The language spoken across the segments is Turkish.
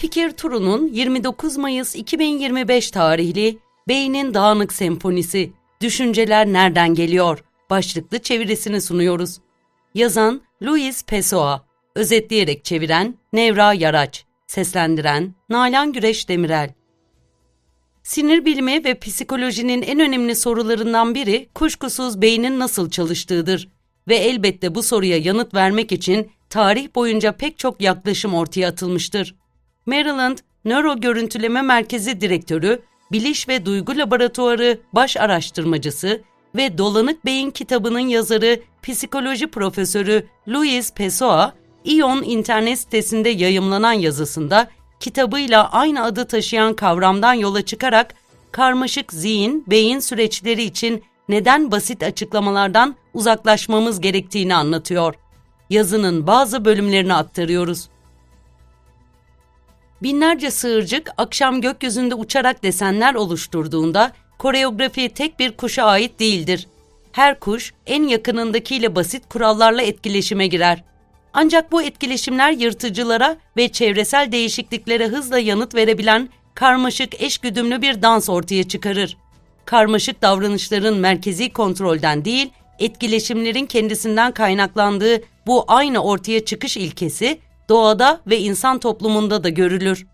Fikir Turu'nun 29 Mayıs 2025 tarihli Beynin Dağınık Senfonisi Düşünceler Nereden Geliyor başlıklı çevirisini sunuyoruz. Yazan Luis Pessoa, özetleyerek çeviren Nevra Yaraç, seslendiren Nalan Güreş Demirel. Sinir bilimi ve psikolojinin en önemli sorularından biri kuşkusuz beynin nasıl çalıştığıdır ve elbette bu soruya yanıt vermek için tarih boyunca pek çok yaklaşım ortaya atılmıştır. Maryland Nöro Görüntüleme Merkezi Direktörü, Biliş ve Duygu Laboratuvarı baş araştırmacısı ve Dolanık Beyin kitabının yazarı, psikoloji profesörü Louis Pessoa, İON internet sitesinde yayımlanan yazısında kitabıyla aynı adı taşıyan kavramdan yola çıkarak karmaşık zihin, beyin süreçleri için neden basit açıklamalardan uzaklaşmamız gerektiğini anlatıyor. Yazının bazı bölümlerini aktarıyoruz. Binlerce sığırcık akşam gökyüzünde uçarak desenler oluşturduğunda koreografi tek bir kuşa ait değildir. Her kuş en yakınındakiyle basit kurallarla etkileşime girer. Ancak bu etkileşimler yırtıcılara ve çevresel değişikliklere hızla yanıt verebilen karmaşık eşgüdümlü bir dans ortaya çıkarır. Karmaşık davranışların merkezi kontrolden değil, etkileşimlerin kendisinden kaynaklandığı bu aynı ortaya çıkış ilkesi doğada ve insan toplumunda da görülür.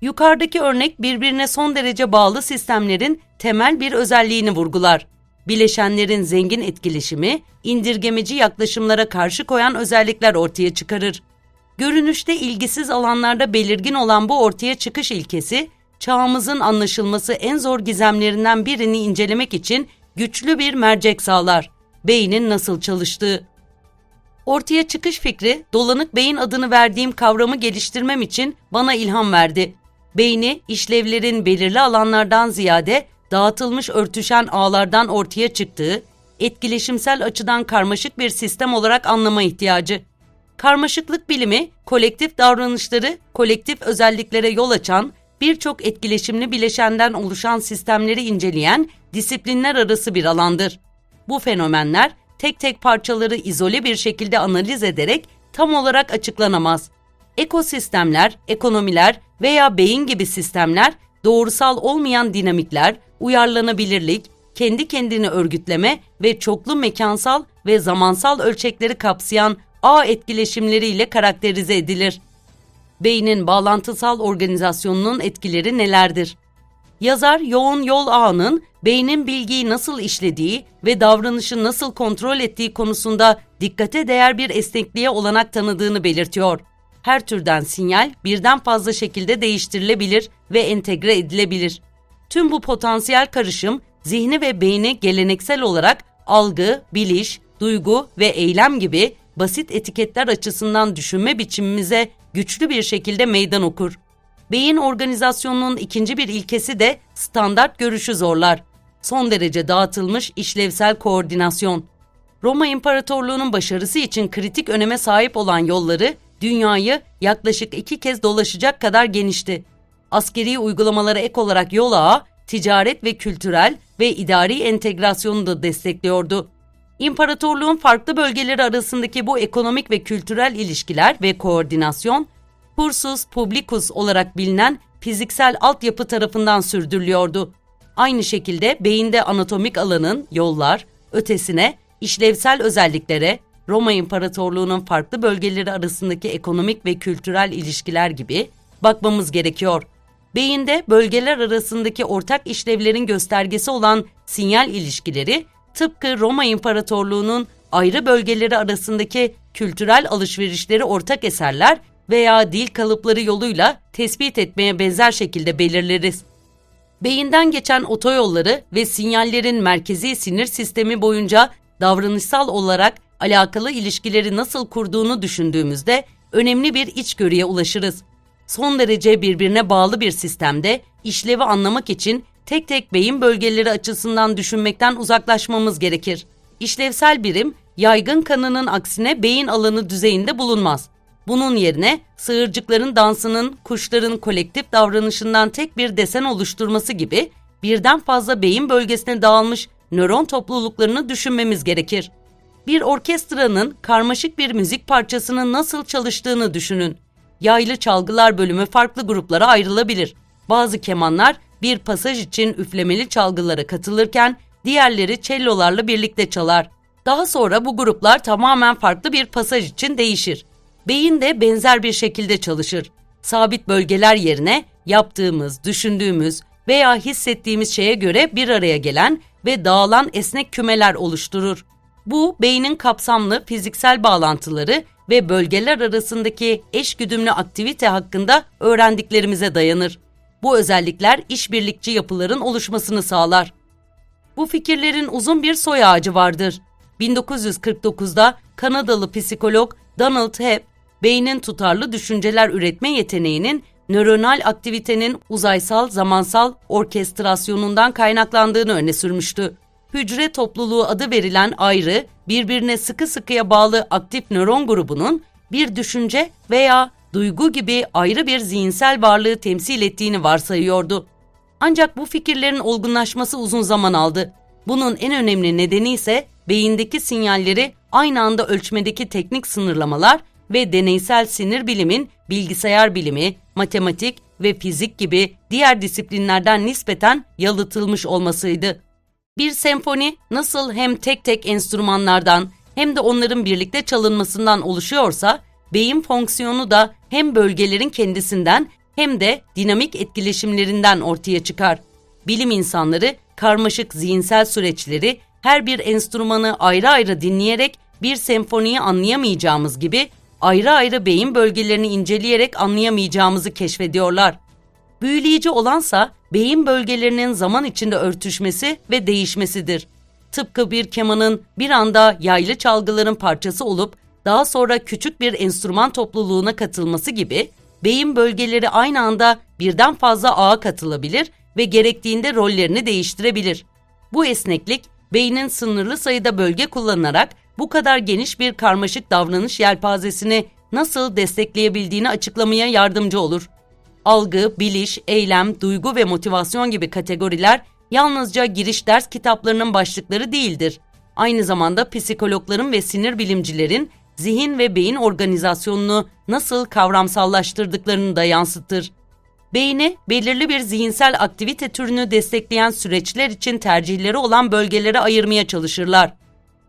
Yukarıdaki örnek birbirine son derece bağlı sistemlerin temel bir özelliğini vurgular. Bileşenlerin zengin etkileşimi, indirgemeci yaklaşımlara karşı koyan özellikler ortaya çıkarır. Görünüşte ilgisiz alanlarda belirgin olan bu ortaya çıkış ilkesi, çağımızın anlaşılması en zor gizemlerinden birini incelemek için güçlü bir mercek sağlar. Beynin nasıl çalıştığı. Ortaya çıkış fikri, dolanık beyin adını verdiğim kavramı geliştirmem için bana ilham verdi. Beyni, işlevlerin belirli alanlardan ziyade dağıtılmış örtüşen ağlardan ortaya çıktığı, etkileşimsel açıdan karmaşık bir sistem olarak anlama ihtiyacı. Karmaşıklık bilimi, kolektif davranışları, kolektif özelliklere yol açan, birçok etkileşimli bileşenden oluşan sistemleri inceleyen disiplinler arası bir alandır. Bu fenomenler tek tek parçaları izole bir şekilde analiz ederek tam olarak açıklanamaz. Ekosistemler, ekonomiler veya beyin gibi sistemler doğrusal olmayan dinamikler, uyarlanabilirlik, kendi kendini örgütleme ve çoklu mekansal ve zamansal ölçekleri kapsayan ağ etkileşimleriyle karakterize edilir. Beynin bağlantısal organizasyonunun etkileri nelerdir? Yazar yoğun yol ağının beynin bilgiyi nasıl işlediği ve davranışı nasıl kontrol ettiği konusunda dikkate değer bir esnekliğe olanak tanıdığını belirtiyor. Her türden sinyal birden fazla şekilde değiştirilebilir ve entegre edilebilir. Tüm bu potansiyel karışım zihni ve beyni geleneksel olarak algı, biliş, duygu ve eylem gibi basit etiketler açısından düşünme biçimimize güçlü bir şekilde meydan okur. Beyin organizasyonunun ikinci bir ilkesi de standart görüşü zorlar. Son derece dağıtılmış işlevsel koordinasyon. Roma İmparatorluğu'nun başarısı için kritik öneme sahip olan yolları dünyayı yaklaşık iki kez dolaşacak kadar genişti. Askeri uygulamalara ek olarak yol ağı, ticaret ve kültürel ve idari entegrasyonu da destekliyordu. İmparatorluğun farklı bölgeleri arasındaki bu ekonomik ve kültürel ilişkiler ve koordinasyon, Pursus Publicus olarak bilinen fiziksel altyapı tarafından sürdürülüyordu. Aynı şekilde beyinde anatomik alanın yollar, ötesine, işlevsel özelliklere, Roma İmparatorluğu'nun farklı bölgeleri arasındaki ekonomik ve kültürel ilişkiler gibi bakmamız gerekiyor. Beyinde bölgeler arasındaki ortak işlevlerin göstergesi olan sinyal ilişkileri tıpkı Roma İmparatorluğu'nun ayrı bölgeleri arasındaki kültürel alışverişleri ortak eserler veya dil kalıpları yoluyla tespit etmeye benzer şekilde belirleriz. Beyinden geçen otoyolları ve sinyallerin merkezi sinir sistemi boyunca davranışsal olarak alakalı ilişkileri nasıl kurduğunu düşündüğümüzde önemli bir içgörüye ulaşırız. Son derece birbirine bağlı bir sistemde işlevi anlamak için tek tek beyin bölgeleri açısından düşünmekten uzaklaşmamız gerekir. İşlevsel birim yaygın kanının aksine beyin alanı düzeyinde bulunmaz. Bunun yerine sığırcıkların dansının kuşların kolektif davranışından tek bir desen oluşturması gibi birden fazla beyin bölgesine dağılmış nöron topluluklarını düşünmemiz gerekir. Bir orkestranın karmaşık bir müzik parçasının nasıl çalıştığını düşünün. yaylı çalgılar bölümü farklı gruplara ayrılabilir. Bazı kemanlar bir pasaj için üflemeli çalgılara katılırken diğerleri cellolarla birlikte çalar. Daha sonra bu gruplar tamamen farklı bir pasaj için değişir. Beyin de benzer bir şekilde çalışır. Sabit bölgeler yerine yaptığımız, düşündüğümüz veya hissettiğimiz şeye göre bir araya gelen ve dağılan esnek kümeler oluşturur. Bu beynin kapsamlı fiziksel bağlantıları ve bölgeler arasındaki eşgüdümlü aktivite hakkında öğrendiklerimize dayanır. Bu özellikler işbirlikçi yapıların oluşmasını sağlar. Bu fikirlerin uzun bir soy ağacı vardır. 1949'da Kanadalı psikolog Donald Hebb, beynin tutarlı düşünceler üretme yeteneğinin nöronal aktivitenin uzaysal zamansal orkestrasyonundan kaynaklandığını öne sürmüştü. Hücre topluluğu adı verilen ayrı, birbirine sıkı sıkıya bağlı aktif nöron grubunun bir düşünce veya duygu gibi ayrı bir zihinsel varlığı temsil ettiğini varsayıyordu. Ancak bu fikirlerin olgunlaşması uzun zaman aldı. Bunun en önemli nedeni ise beyindeki sinyalleri aynı anda ölçmedeki teknik sınırlamalar ve deneysel sinir bilimin bilgisayar bilimi, matematik ve fizik gibi diğer disiplinlerden nispeten yalıtılmış olmasıydı. Bir senfoni nasıl hem tek tek enstrümanlardan hem de onların birlikte çalınmasından oluşuyorsa, beyin fonksiyonu da hem bölgelerin kendisinden hem de dinamik etkileşimlerinden ortaya çıkar. Bilim insanları karmaşık zihinsel süreçleri her bir enstrümanı ayrı ayrı dinleyerek bir senfoniyi anlayamayacağımız gibi ayrı ayrı beyin bölgelerini inceleyerek anlayamayacağımızı keşfediyorlar. Büyüleyici olansa beyin bölgelerinin zaman içinde örtüşmesi ve değişmesidir. Tıpkı bir kemanın bir anda yaylı çalgıların parçası olup daha sonra küçük bir enstrüman topluluğuna katılması gibi beyin bölgeleri aynı anda birden fazla ağa katılabilir ve gerektiğinde rollerini değiştirebilir. Bu esneklik beynin sınırlı sayıda bölge kullanarak bu kadar geniş bir karmaşık davranış yelpazesini nasıl destekleyebildiğini açıklamaya yardımcı olur. Algı, biliş, eylem, duygu ve motivasyon gibi kategoriler yalnızca giriş ders kitaplarının başlıkları değildir. Aynı zamanda psikologların ve sinir bilimcilerin zihin ve beyin organizasyonunu nasıl kavramsallaştırdıklarını da yansıtır. Beyni belirli bir zihinsel aktivite türünü destekleyen süreçler için tercihleri olan bölgelere ayırmaya çalışırlar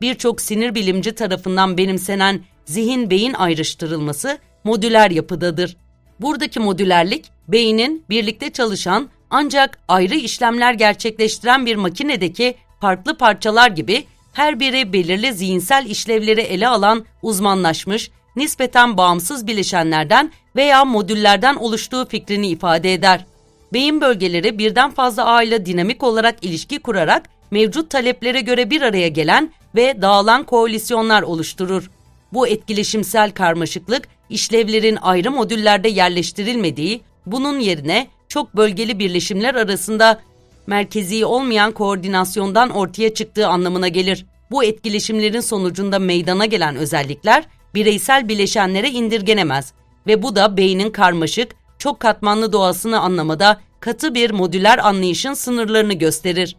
birçok sinir bilimci tarafından benimsenen zihin-beyin ayrıştırılması modüler yapıdadır. Buradaki modülerlik, beynin birlikte çalışan ancak ayrı işlemler gerçekleştiren bir makinedeki farklı parçalar gibi her biri belirli zihinsel işlevleri ele alan uzmanlaşmış, nispeten bağımsız bileşenlerden veya modüllerden oluştuğu fikrini ifade eder. Beyin bölgeleri birden fazla ağ dinamik olarak ilişki kurarak mevcut taleplere göre bir araya gelen ve dağılan koalisyonlar oluşturur. Bu etkileşimsel karmaşıklık işlevlerin ayrı modüllerde yerleştirilmediği, bunun yerine çok bölgeli birleşimler arasında merkezi olmayan koordinasyondan ortaya çıktığı anlamına gelir. Bu etkileşimlerin sonucunda meydana gelen özellikler bireysel bileşenlere indirgenemez ve bu da beynin karmaşık, çok katmanlı doğasını anlamada katı bir modüler anlayışın sınırlarını gösterir.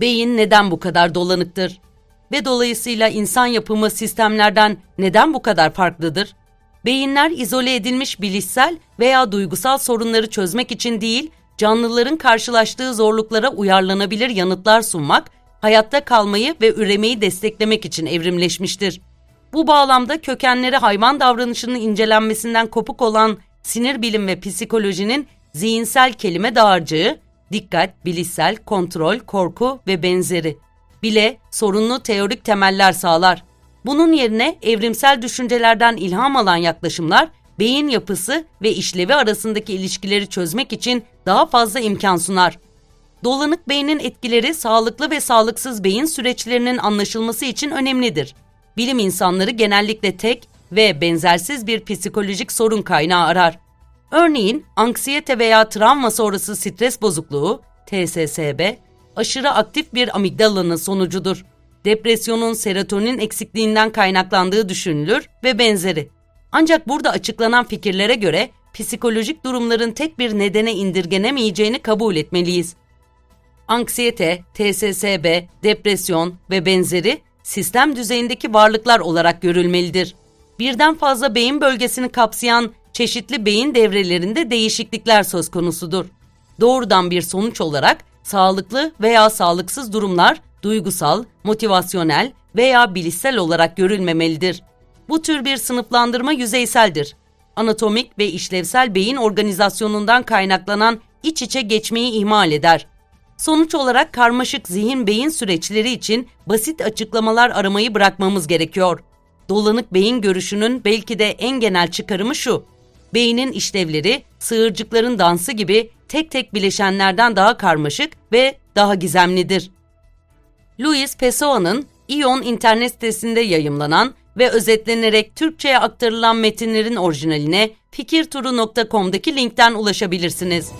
Beyin neden bu kadar dolanıktır? ve dolayısıyla insan yapımı sistemlerden neden bu kadar farklıdır? Beyinler izole edilmiş bilişsel veya duygusal sorunları çözmek için değil, canlıların karşılaştığı zorluklara uyarlanabilir yanıtlar sunmak, hayatta kalmayı ve üremeyi desteklemek için evrimleşmiştir. Bu bağlamda kökenleri hayvan davranışının incelenmesinden kopuk olan sinir bilim ve psikolojinin zihinsel kelime dağarcığı, dikkat, bilişsel, kontrol, korku ve benzeri bile sorunlu teorik temeller sağlar. Bunun yerine evrimsel düşüncelerden ilham alan yaklaşımlar beyin yapısı ve işlevi arasındaki ilişkileri çözmek için daha fazla imkan sunar. Dolanık beynin etkileri sağlıklı ve sağlıksız beyin süreçlerinin anlaşılması için önemlidir. Bilim insanları genellikle tek ve benzersiz bir psikolojik sorun kaynağı arar. Örneğin anksiyete veya travma sonrası stres bozukluğu, TSSB, aşırı aktif bir amigdalanın sonucudur. Depresyonun serotonin eksikliğinden kaynaklandığı düşünülür ve benzeri. Ancak burada açıklanan fikirlere göre psikolojik durumların tek bir nedene indirgenemeyeceğini kabul etmeliyiz. Anksiyete, TSSB, depresyon ve benzeri sistem düzeyindeki varlıklar olarak görülmelidir. Birden fazla beyin bölgesini kapsayan çeşitli beyin devrelerinde değişiklikler söz konusudur. Doğrudan bir sonuç olarak sağlıklı veya sağlıksız durumlar duygusal, motivasyonel veya bilişsel olarak görülmemelidir. Bu tür bir sınıflandırma yüzeyseldir. Anatomik ve işlevsel beyin organizasyonundan kaynaklanan iç içe geçmeyi ihmal eder. Sonuç olarak karmaşık zihin beyin süreçleri için basit açıklamalar aramayı bırakmamız gerekiyor. Dolanık beyin görüşünün belki de en genel çıkarımı şu. Beynin işlevleri sığırcıkların dansı gibi tek tek bileşenlerden daha karmaşık ve daha gizemlidir. Louis Pessoa'nın İON internet sitesinde yayımlanan ve özetlenerek Türkçe'ye aktarılan metinlerin orijinaline fikirturu.com'daki linkten ulaşabilirsiniz.